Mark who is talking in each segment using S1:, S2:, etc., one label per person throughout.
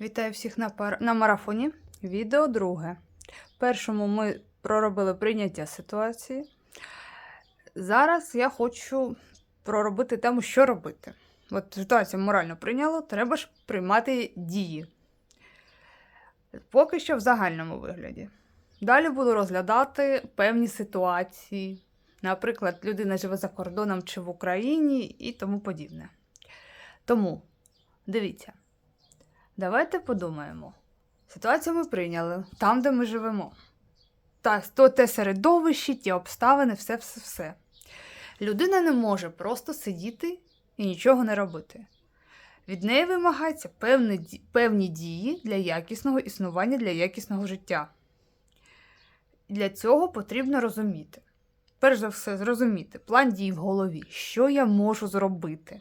S1: Вітаю всіх на, пар... на марафоні. Відео друге. Першому ми проробили прийняття ситуації. Зараз я хочу проробити тему, що робити. От ситуацію морально прийняло, треба ж приймати дії. Поки що в загальному вигляді. Далі буду розглядати певні ситуації. Наприклад, людина живе за кордоном чи в Україні і тому подібне. Тому дивіться. Давайте подумаємо. Ситуацію ми прийняли там, де ми живемо. Та то те середовище, ті обставини, все, все, все. Людина не може просто сидіти і нічого не робити. Від неї вимагаються певні, певні дії для якісного існування, для якісного життя. Для цього потрібно розуміти. Перш за все, зрозуміти план дій в голові, що я можу зробити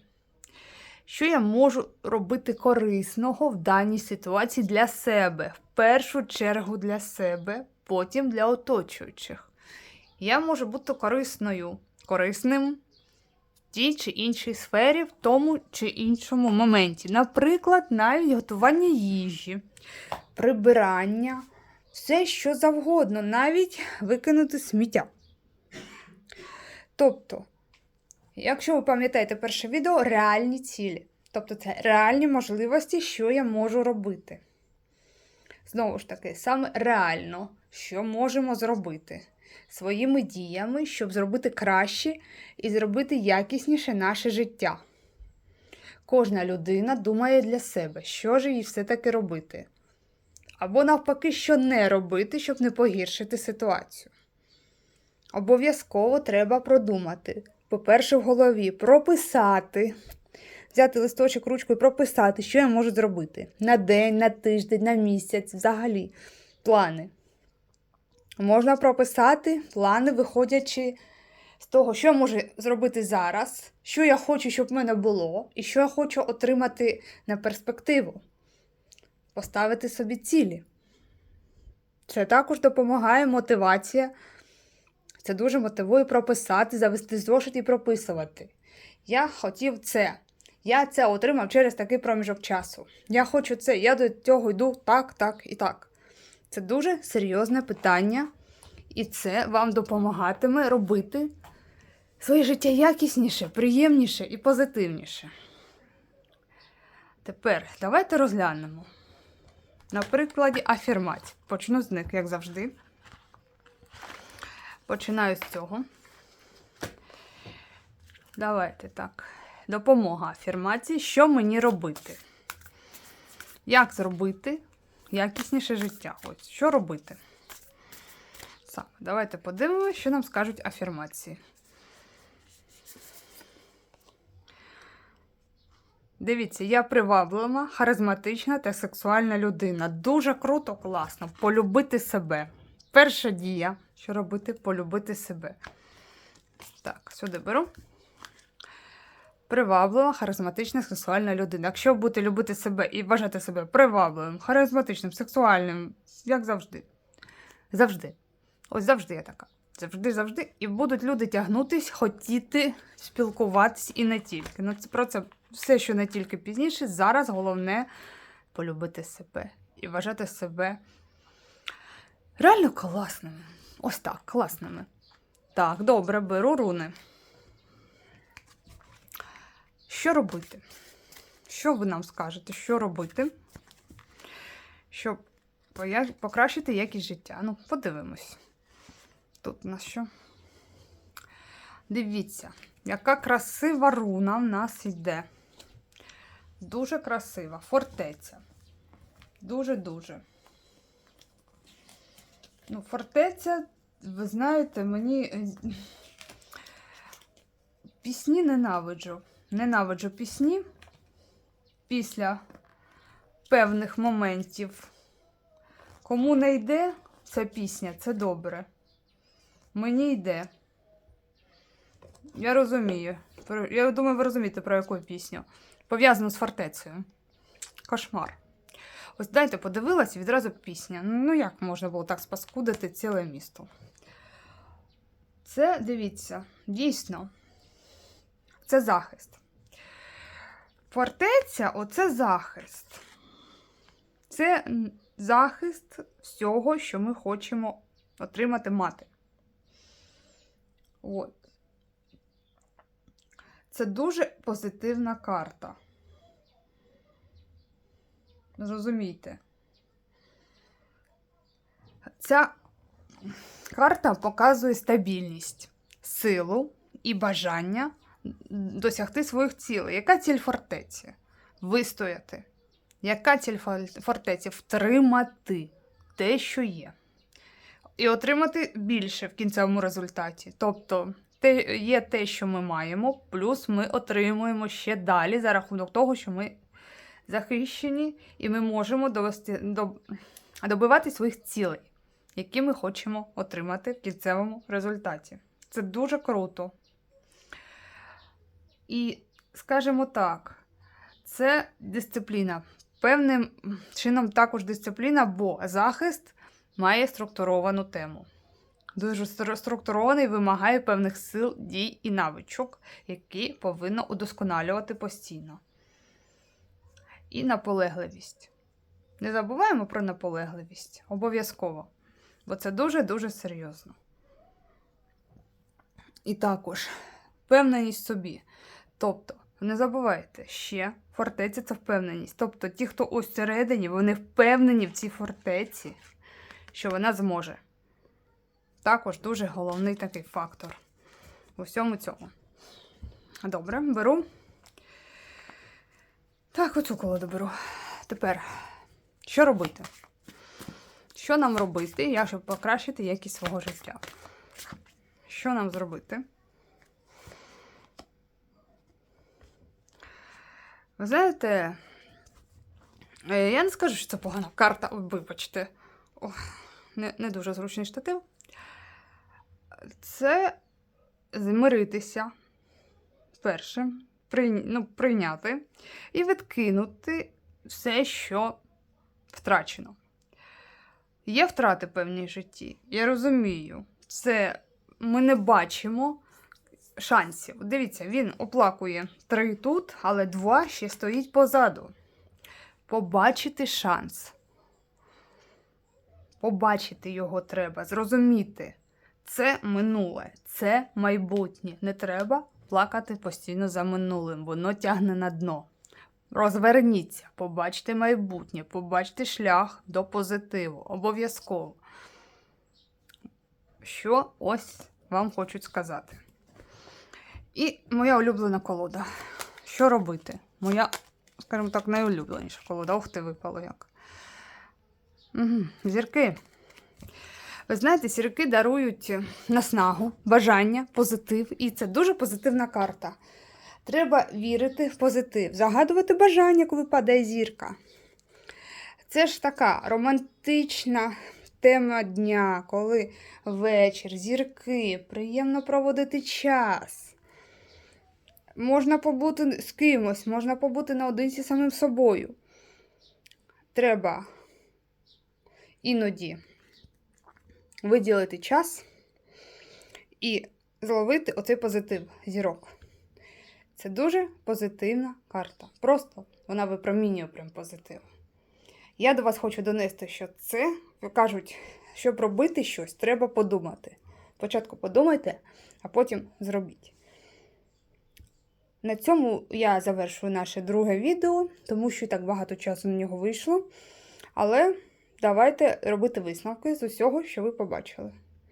S1: що я можу робити корисного в даній ситуації для себе, в першу чергу для себе, потім для оточуючих. Я можу бути корисною, корисним в тій чи іншій сфері, в тому чи іншому моменті. Наприклад, навіть готування їжі, прибирання, все що завгодно, навіть викинути сміття. Тобто, Якщо ви пам'ятаєте перше відео, реальні цілі. Тобто це реальні можливості, що я можу робити. Знову ж таки, саме реально, що можемо зробити своїми діями, щоб зробити краще і зробити якісніше наше життя. Кожна людина думає для себе, що ж їй все-таки робити. Або навпаки, що не робити, щоб не погіршити ситуацію. Обов'язково треба продумати. По-перше, в голові прописати, взяти листочок, ручку і прописати, що я можу зробити на день, на тиждень, на місяць, взагалі плани. Можна прописати плани, виходячи з того, що я можу зробити зараз, що я хочу, щоб в мене було, і що я хочу отримати на перспективу. Поставити собі цілі. Це також допомагає мотивація. Це дуже мотивує прописати, завести зошит і прописувати. Я хотів це. Я це отримав через такий проміжок часу. Я хочу це, я до цього йду так, так і так. Це дуже серйозне питання, і це вам допомагатиме робити своє життя якісніше, приємніше і позитивніше. Тепер давайте розглянемо. На прикладі афірмацій. Почну з них, як завжди. Починаю з цього. Давайте так. Допомога афірмації. Що мені робити? Як зробити якісніше життя? Ось, що робити? Саме. Давайте подивимося, що нам скажуть афірмації. Дивіться, я приваблива, харизматична та сексуальна людина. Дуже круто, класно. Полюбити себе. Перша дія, що робити, полюбити себе. Так, сюди беру. Приваблива, харизматична, сексуальна людина. Якщо будете любити себе і вважати себе привабливим, харизматичним, сексуальним, як завжди. Завжди. Ось завжди я така. Завжди, завжди. І будуть люди тягнутись, хотіти спілкуватись і не тільки. Ну, це про це все, що не тільки пізніше. Зараз головне полюбити себе і вважати себе реально класними. Ось так, класними. Так, добре, беру руни. Що робити? Що ви нам скажете? Що робити? Щоб покращити якість життя. Ну, подивимось. Тут у нас що? Дивіться, яка красива руна в нас йде. Дуже красива. Фортеця. Дуже-дуже. Ну, фортеця, ви знаєте, мені е, пісні ненавиджу. Ненавиджу пісні після певних моментів. Кому не йде ця пісня, це добре. Мені йде. Я розумію. Я думаю, ви розумієте, про яку пісню. Пов'язану з фортецею. Кошмар. Ось дайте подивилась відразу пісня. Ну як можна було так спаскудити ціле місто? Це, дивіться, дійсно, це захист. Фортеця оце захист. Це захист всього, що ми хочемо отримати мати. От. Це дуже позитивна карта. Зрозумійте. Ця карта показує стабільність, силу і бажання досягти своїх цілей. Яка ціль фортеці? Вистояти. Яка ціль фортеці? Втримати те, що є. І отримати більше в кінцевому результаті. Тобто, те, є те, що ми маємо, плюс ми отримуємо ще далі за рахунок того, що ми захищені, і ми можемо довести, до, добивати своїх цілей, які ми хочемо отримати в кінцевому результаті. Це дуже круто. І скажімо так, це дисципліна. Певним чином також дисципліна, бо захист має структуровану тему. Дуже струк- структурований вимагає певних сил, дій і навичок, які повинно удосконалювати постійно. І наполегливість. Не забуваємо про наполегливість. Обов'язково. Бо це дуже-дуже серйозно. І також впевненість собі. Тобто, не забувайте, ще фортеця це впевненість. Тобто, ті, хто ось всередині, вони впевнені в цій фортеці, що вона зможе. Також дуже головний такий фактор у всьому цьому. Добре, беру. Так, оцю колоду беру. Тепер, що робити? Що нам робити, я, щоб покращити якість свого життя? Що нам зробити? Ви знаєте, е, я не скажу, що це погана карта, вибачте. Ох, не, не дуже зручний штатив. Це змиритися перше, прийня- ну, прийняти і відкинути все, що втрачено. Є втрати певні в житті. Я розумію, це ми не бачимо шансів. Дивіться, він оплакує три тут, але два ще стоїть позаду. Побачити шанс. Побачити його треба, зрозуміти. Це минуле, це майбутнє. Не треба плакати постійно за минулим, воно тягне на дно. Розверніться, побачте майбутнє, побачте шлях до позитиву. Обов'язково. Що ось вам хочуть сказати. І моя улюблена колода. Що робити? Моя, скажімо так, найулюбленіша колода. Ух ти, випало як. Угу. Зірки. Ви знаєте, зірки дарують наснагу, бажання, позитив. І це дуже позитивна карта. Треба вірити в позитив, загадувати бажання, коли падає зірка. Це ж така романтична тема дня, коли вечір, зірки, приємно проводити час. Можна побути з кимось, можна побути наодинці самим собою. Треба іноді виділити час і зловити оцей позитив зірок. Це дуже позитивна карта. Просто вона випромінює прям позитив. Я до вас хочу донести, що це, кажуть, щоб робити щось, треба подумати. Спочатку подумайте, а потім зробіть. На цьому я завершую наше друге відео, тому що так багато часу на нього вийшло. Але давайте робити висновки з усього, що ви побачили.